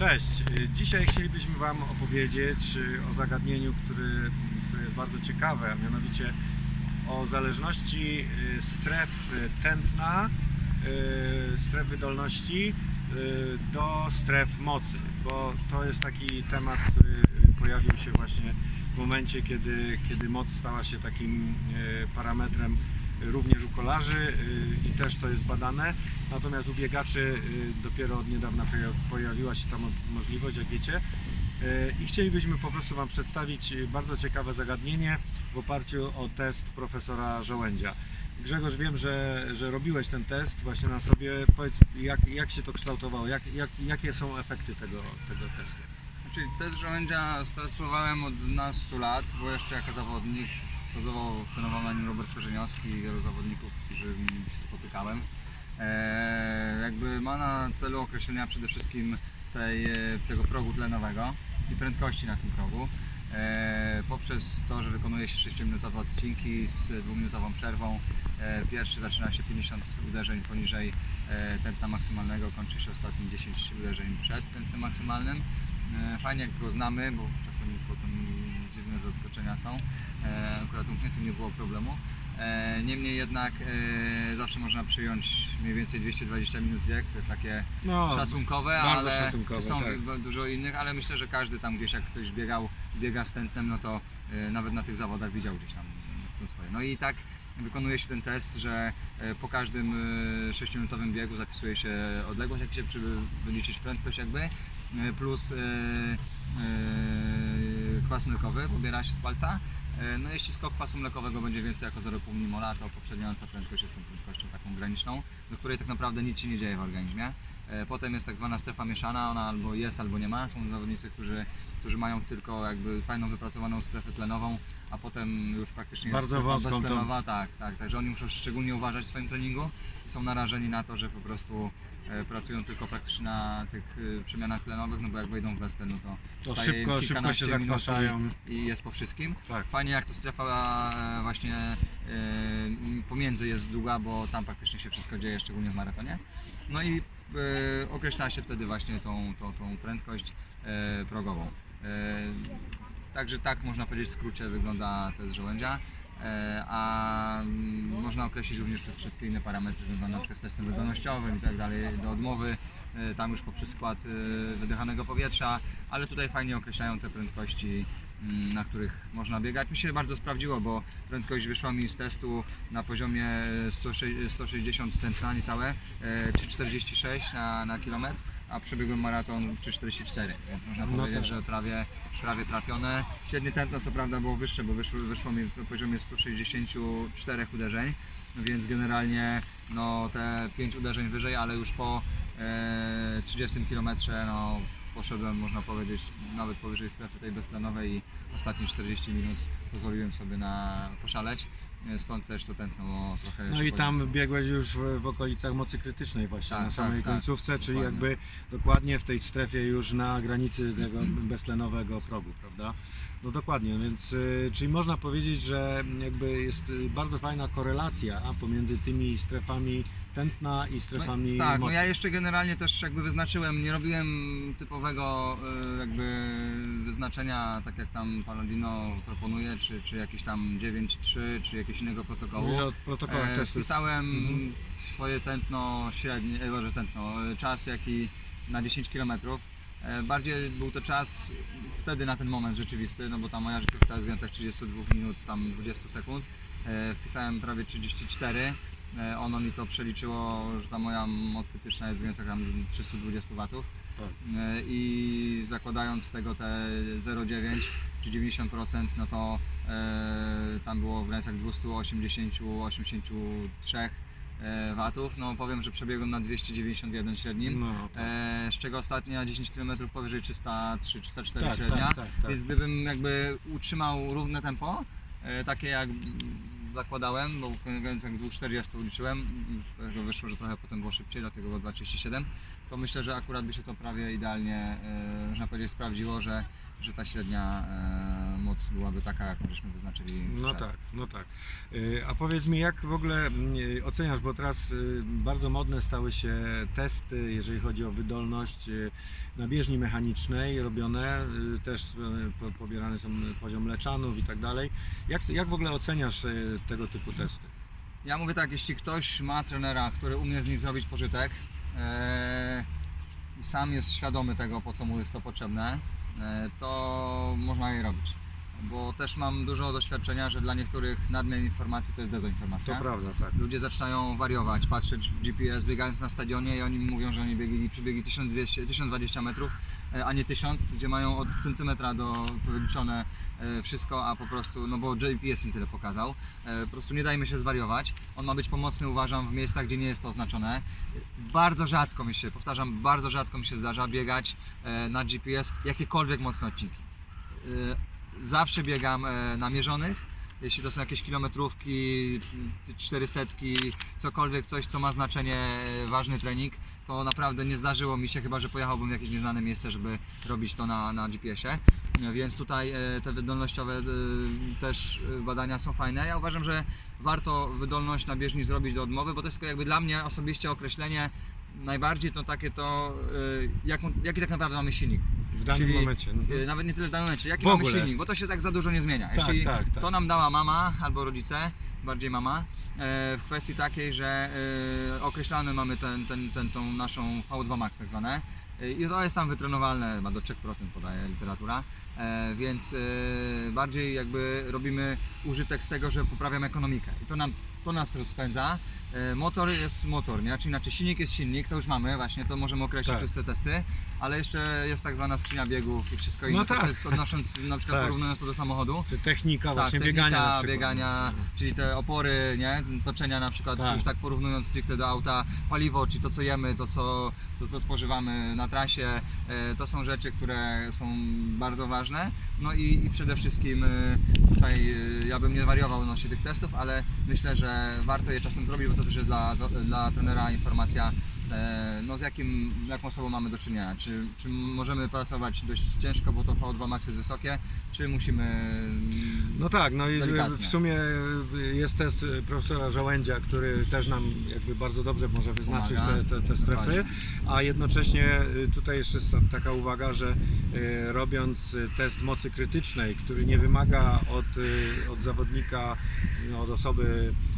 Cześć. Dzisiaj chcielibyśmy Wam opowiedzieć y, o zagadnieniu, który, które jest bardzo ciekawe, a mianowicie o zależności y, stref tętna, y, stref wydolności do stref mocy, bo to jest taki temat, który pojawił się właśnie w momencie, kiedy, kiedy moc stała się takim parametrem również u kolarzy y, i też to jest badane. Natomiast u biegaczy y, dopiero od niedawna poja- pojawiła się ta mo- możliwość, jak wiecie. Y, I chcielibyśmy po prostu Wam przedstawić bardzo ciekawe zagadnienie w oparciu o test profesora Żołędzia. Grzegorz, wiem, że, że robiłeś ten test właśnie na sobie. Powiedz, jak, jak się to kształtowało? Jak, jak, jakie są efekty tego, tego testu? Znaczy test żołędzia stosowałem od 12 lat, bo jeszcze jako zawodnik pozował, trenował na nim Robert Korzeniowski i wielu zawodników, z którymi się spotykałem. Eee, jakby ma na celu określenia przede wszystkim tej, e, tego progu tlenowego i prędkości na tym progu. Eee, poprzez to, że wykonuje się 6-minutowe odcinki z 2-minutową przerwą. E, pierwszy zaczyna się 50 uderzeń poniżej e, tętna maksymalnego, kończy się ostatnim 10 uderzeń przed tętnem maksymalnym. E, Fajnie jak go znamy, bo czasem potem dziwne zaskoczenia są. E, Akurat u mnie tu nie było problemu. E, Niemniej jednak zawsze można przyjąć mniej więcej 220 minut bieg, to jest takie No, szacunkowe, ale szacunkowe, są tak. dużo innych, ale myślę, że każdy tam gdzieś jak ktoś biegał, biega z tętnem, no to nawet na tych zawodach widział gdzieś tam co swoje. No i tak wykonuje się ten test, że e, po każdym 6-minutowym biegu zapisuje się odległość, jak się wyliczyć prędkość jakby, e, plus e, e, kwas mlekowy pobiera się z palca. E, No jeśli skok kwasu mlekowego będzie więcej jako 0,5 mimola, to poprzedniająca prędkość jest tą prędkością taką graniczną, do której tak naprawdę nic się nie dzieje w organizmie. E, Potem jest tak zwana strefa mieszana, ona albo jest, albo nie ma. Są zawodnicy, którzy, którzy mają tylko jakby fajną wypracowaną strefę tlenową, a potem już praktycznie Bardzo jest strefa beztlenowa. Tak, tak. Także oni muszą szczególnie uważać w swoim treningu i są narażeni na to, że po prostu pracują tylko praktycznie na tych e, przemianach tlenowych, no bo jak wejdą w beztlen, no to, To szybko, szybko się zakwaszają. I, jest po wszystkim. Tak. Fajnie jak to strefa e, właśnie e, pomiędzy jest długa, bo tam praktycznie się wszystko dzieje, szczególnie w maratonie. No i e, określa się wtedy właśnie tą, tą, tą prędkość e, progową. E, Także tak można powiedzieć w skrócie wygląda test żołędzia. E, A mm, określić również przez wszystkie inne parametry związane na przykład z testem wydolnościowym i tak dalej do odmowy, e, tam już poprzez skład e, wydychanego powietrza, ale tutaj fajnie określają te prędkości, mm, na których można biegać. Mi się bardzo sprawdziło, bo prędkość wyszła mi z testu na poziomie 106 160 tętna niecałe, czy 46 na, na kilometr, a przebiegłem maraton 344, więc można No powiedzieć, tak. że prawie, prawie trafione. Średnie tętno co prawda było wyższe, bo wyszło, wyszło mi na poziomie 164 uderzeń, więc generalnie no, te 5 uderzeń wyżej, ale już po e, 30 km no, poszedłem, można powiedzieć, nawet powyżej strefy tej beztlenowej i ostatnie 40 minut pozwoliłem sobie na poszaleć. Stąd też to tętno trochę No i tam podniosło. biegłeś już w, w okolicach mocy krytycznej właśnie, Tak, na samej tak, tak, końcówce, czyli dokładnie. jakby dokładnie w tej strefie już na granicy tego beztlenowego progu, prawda? No dokładnie, więc y, czyli można powiedzieć, że jakby jest y, bardzo fajna korelacja pomiędzy tymi strefami tętna i strefami No, tak, no mocy. ja jeszcze generalnie też jakby wyznaczyłem, nie robiłem typowego e, jakby wyznaczenia, tak jak tam Paladino proponuje, czy, czy jakieś tam 9-3, czy jakiegoś innego protokołu. Mówisz o protokołach E. Wpisałem Mhm. swoje tętno średnie, e, może tętno, e, czas jaki na 10 km. E, Bardziej był to czas wtedy na ten moment rzeczywisty, no bo ta moja życiówka jest w granicach 32 minut, tam 20 sekund. E, Wpisałem prawie 34. E, Ono mi to przeliczyło, że ta moja moc krytyczna jest w granicach tam 320 watów. Tak. E, i zakładając z tego te 0,9 czy 90%, no to e, tam było w granicach 280-83 e, watów. No powiem, że przebiegłem na 291 średnim. No, tak. E, z czego ostatnia 10 km powyżej 303-304 tak, średnia. tak, tak, tak. Więc gdybym jakby utrzymał równe tempo, e, takie jak zakładałem, bo w granicach 2,40 liczyłem, z tego wyszło, że trochę potem było szybciej, dlatego było 2,37, to myślę, że akurat by się to prawie idealnie, e, można powiedzieć, sprawdziło, że że ta średnia e, moc byłaby taka, jaką żeśmy wyznaczyli. No przed. tak, no tak. Y, A powiedz mi, jak w ogóle mm, oceniasz, bo teraz y, bardzo modne stały się testy, jeżeli chodzi o wydolność y, na bieżni mechanicznej robione, y, też y, po- pobierany są poziom leczanów i tak dalej. Jak, jak w ogóle oceniasz y, tego typu testy? Ja mówię tak, jeśli ktoś ma trenera, który umie z nich zrobić pożytek e, i sam jest świadomy tego, po co mu jest to potrzebne, e, to można je robić. Bo też mam dużo doświadczenia, że dla niektórych nadmiar informacji to jest To dezinformacja. prawda, tak. Ludzie zaczynają wariować, patrzeć w GPS biegając na stadionie i oni mówią, że oni biegli przebiegli 1200, 1020 metrów, e, a nie 1000, gdzie mają od centymetra do wyliczone wszystko, a po prostu, no bo GPS im tyle pokazał. E, Po prostu nie dajmy się zwariować. On ma być pomocny, uważam, w miejscach, gdzie nie jest to oznaczone. Bardzo rzadko mi się, powtarzam, bardzo rzadko mi się zdarza biegać e, na GPS jakiekolwiek mocne odcinki. E, Zawsze biegam e, namierzonych, jeśli to są jakieś kilometrówki, 400, cokolwiek, coś co ma znaczenie, e, ważny trening, to naprawdę nie zdarzyło mi się, chyba że pojechałbym w jakieś nieznane miejsce, żeby robić to na, na GPS-ie. E, Więc tutaj e, te wydolnościowe e, też badania są fajne. Ja uważam, że warto wydolność na bieżni zrobić do odmowy, bo to jest tylko jakby dla mnie osobiście określenie najbardziej to takie to, e, jaką, jaki tak naprawdę mamy silnik. W danym Czyli, momencie. mhm. E, Nawet nie tyle w danym momencie, jaki W mamy ogóle. silnik, bo to się tak za dużo nie zmienia. Tak, Jeśli tak, tak. to nam dała mama albo rodzice, bardziej mama, e, w kwestii takiej, że e, określany mamy ten, ten, ten, tą naszą V2 Max tak zwane i to jest tam wytrenowalne chyba do 3% podaje literatura, e, więc e, bardziej jakby robimy użytek z tego, że poprawiamy ekonomikę i to nam to nas rozpędza. E, Motor jest motor, nie? Czyli inaczej silnik jest silnik, to już mamy właśnie, to możemy określić Tak. przez te testy, ale jeszcze jest tak zwana skrzynia biegów i wszystko No inne. tak. To jest odnosząc na przykład Tak. porównując to do samochodu. Czy technika Tak, właśnie technika biegania na przykład. biegania, czyli te opory, nie? toczenia na przykład, Tak. już tak porównując stricte do auta, paliwo, czy to co jemy, to co, to, co spożywamy na trasie, e, to są rzeczy, które są bardzo ważne. No i, i przede wszystkim e, tutaj e, ja bym nie wariował odnośnie tych testów, ale myślę, że warto je czasem zrobić, bo to też jest dla, dla trenera informacja, no z jakim, jaką osobą mamy do czynienia. Czy, czy możemy pracować dość ciężko, bo to V2 Max jest wysokie, czy musimy No tak, no i Delikatnie. w sumie jest test profesora Żołędzia, który też nam jakby bardzo dobrze może wyznaczyć Pomaga. te, te, te strefy, a jednocześnie y, tutaj jeszcze jest taka uwaga, że y, robiąc y, test mocy krytycznej, który nie wymaga od, y, od zawodnika, no, od osoby y,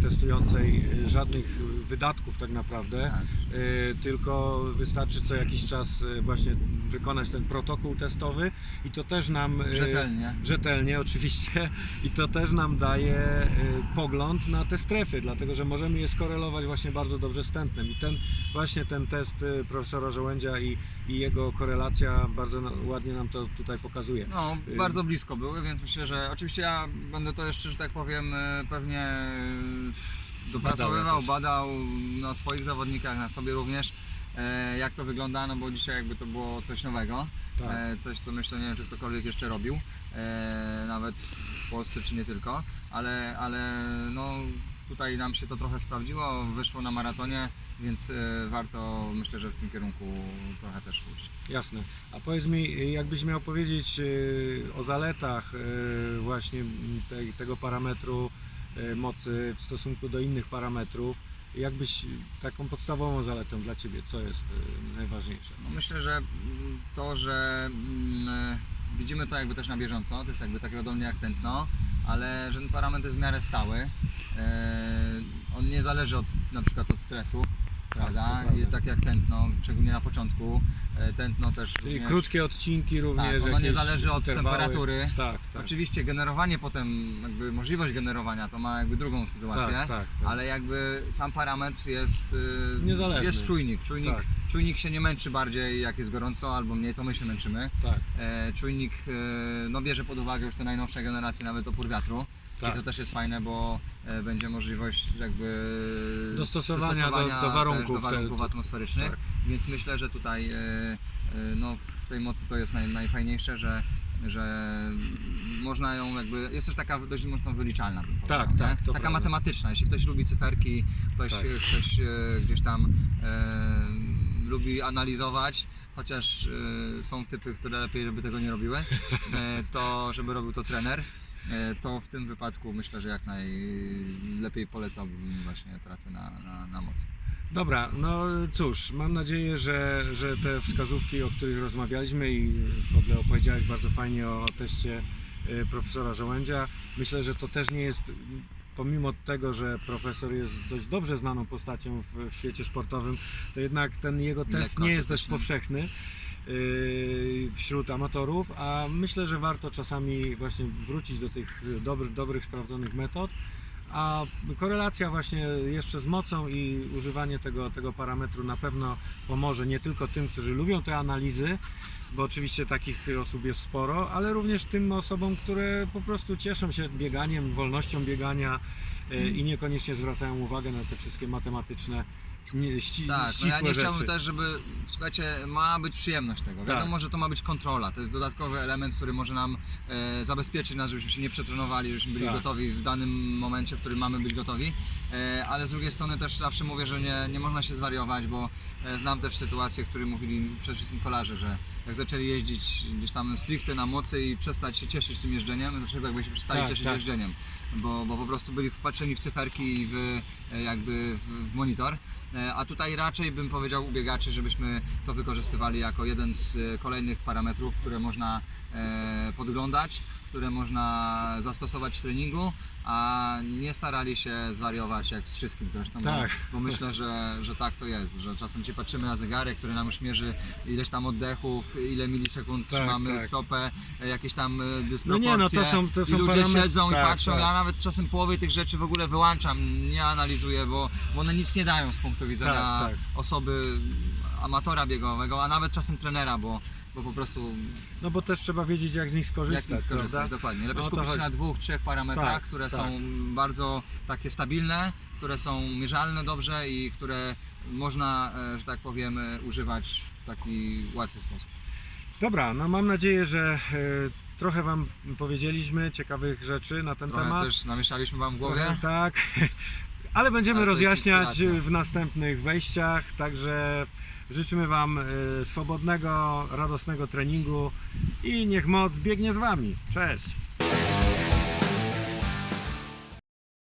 testującej y, żadnych wydatków tak naprawdę, Tak. y, tylko wystarczy co jakiś czas y, właśnie wykonać ten protokół testowy i to też nam y, rzetelnie. rzetelnie oczywiście i to też nam daje y, pogląd na te strefy, dlatego że możemy je skorelować właśnie bardzo dobrze z tętnem i ten właśnie ten test y, profesora Żołędzia i, i jego korelacja bardzo ładnie nam to tutaj pokazuje. No, Y- bardzo blisko były, więc myślę, że oczywiście ja będę to jeszcze, że tak powiem, pewnie dopracowywał, jakoś. badał na swoich zawodnikach, na sobie również, e, jak to wygląda, no bo dzisiaj jakby to było coś nowego, Tak. e, coś co myślę, nie wiem czy ktokolwiek jeszcze robił, e, nawet w Polsce czy nie tylko, ale, ale no tutaj nam się to trochę sprawdziło, wyszło na maratonie, więc e, warto myślę, że w tym kierunku trochę też pójść. Jasne. A powiedz mi, jakbyś miał powiedzieć y, o zaletach y, właśnie mm, te, tego parametru mocy w stosunku do innych parametrów, jakbyś y, taką podstawową zaletą dla Ciebie, co jest y, najważniejsze? No myślę, że mm, to, że mm, e, widzimy to jakby też na bieżąco, to jest jakby takie mnie jak tętno, ale że ten parametr jest w miarę stały. E, on nie zależy od, na przykład od stresu, prawda? I tak jak tętno, szczególnie na początku. E, tętno też Czyli również, krótkie odcinki również. tak, ono nie jakieś zależy od interwały. temperatury. Tak, tak. Oczywiście generowanie potem, jakby możliwość generowania to ma jakby drugą sytuację. tak, tak, tak. Ale jakby sam parametr jest, y, Niezależny. jest czujnik. Czujnik, Tak. czujnik się nie męczy bardziej jak jest gorąco albo mniej, to my się męczymy. tak, E, czujnik e, no, bierze pod uwagę już te najnowsze generacje, nawet opór wiatru. Tak. I to też jest fajne, bo e, będzie możliwość jakby Dostosowania do- do też warunków do warunków te- atmosferycznych. tak. Więc myślę, że tutaj e, e, no, w tej mocy to jest naj, najfajniejsze, że, że można ją jakby, jest też taka dość mocno wyliczalna. bym Tak, powiedział, tak, nie? to Taka prawda. matematyczna. Jeśli ktoś lubi cyferki, ktoś, Tak. ktoś e, gdzieś tam e, lubi analizować, chociaż e, są typy, które lepiej, żeby tego nie robiły, e, to żeby robił to trener, to w tym wypadku myślę, że jak najlepiej polecałbym właśnie pracę na, na, na mocy. Dobra, no cóż, mam nadzieję, że, że te wskazówki, o których rozmawialiśmy i w ogóle opowiedziałeś bardzo fajnie o teście y, profesora Żołędzia, myślę, że to też nie jest, pomimo tego, że profesor jest dość dobrze znaną postacią w, w świecie sportowym, to jednak ten jego test nie jest dość powszechny wśród amatorów, a myślę, że warto czasami właśnie wrócić do tych dobrych, dobrych sprawdzonych metod. A korelacja właśnie jeszcze z mocą i używanie tego, tego parametru na pewno pomoże nie tylko tym, którzy lubią te analizy, bo oczywiście takich osób jest sporo, ale również tym osobom, które po prostu cieszą się bieganiem, wolnością biegania e, i niekoniecznie zwracają uwagę na te wszystkie matematyczne, nie- ści, Tak, no ja nie rzeczy. chciałbym też, żeby, słuchajcie, ma być przyjemność tego. Tak. Wiadomo, że to ma być kontrola, to jest dodatkowy element, który może nam e, zabezpieczyć nas, żebyśmy się nie przetrenowali, żebyśmy byli Tak. gotowi w danym momencie, w którym mamy być gotowi. E, ale z drugiej strony też zawsze mówię, że nie, nie można się zwariować, bo e, znam też sytuacje, które mówili przede wszystkim kolarze, że jak zaczęli jeździć gdzieś tam stricte na mocy i przestać się cieszyć tym jeżdżeniem, znaczy jakby się przestali Tak, cieszyć tak. jeżdżeniem, bo, bo po prostu byli wpatrzeni w cyferki i w, e, jakby w, w monitor. E, A tutaj raczej bym powiedział u biegaczy, żebyśmy to wykorzystywali jako jeden z e, kolejnych parametrów, które można podglądać, które można zastosować w treningu, a nie starali się zwariować jak z wszystkim zresztą, Tak. bo, bo myślę, że, że tak to jest, że czasem się patrzymy na zegarek, który nam już mierzy ileś tam oddechów, ile milisekund Tak, trzymamy tak. stopę, jakieś tam e, No dysproporcje nie, no to są, to i są ludzie parametry- siedzą tak, i patrzą, tak. Nawet czasem połowy tych rzeczy w ogóle wyłączam, nie analizuję, bo, bo one nic nie dają z punktu widzenia Tak, tak. osoby amatora biegowego, a nawet czasem trenera, bo, bo po prostu No bo też trzeba wiedzieć jak z nich jak skorzystać, nic skorzystać, dokładnie. Lepiej No skupić się na dwóch, trzech parametrach, Tak, które tak. są bardzo takie stabilne, które są mierzalne dobrze i które można, e, że tak powiem, e, używać w taki łatwy sposób. Dobra, no mam nadzieję, że e, trochę Wam powiedzieliśmy ciekawych rzeczy na ten Trochę temat. też namieszaliśmy Wam w głowie. Trochę tak. Ale będziemy Ale rozjaśniać w następnych wejściach, także życzymy Wam e, swobodnego, radosnego treningu i niech moc biegnie z Wami. Cześć!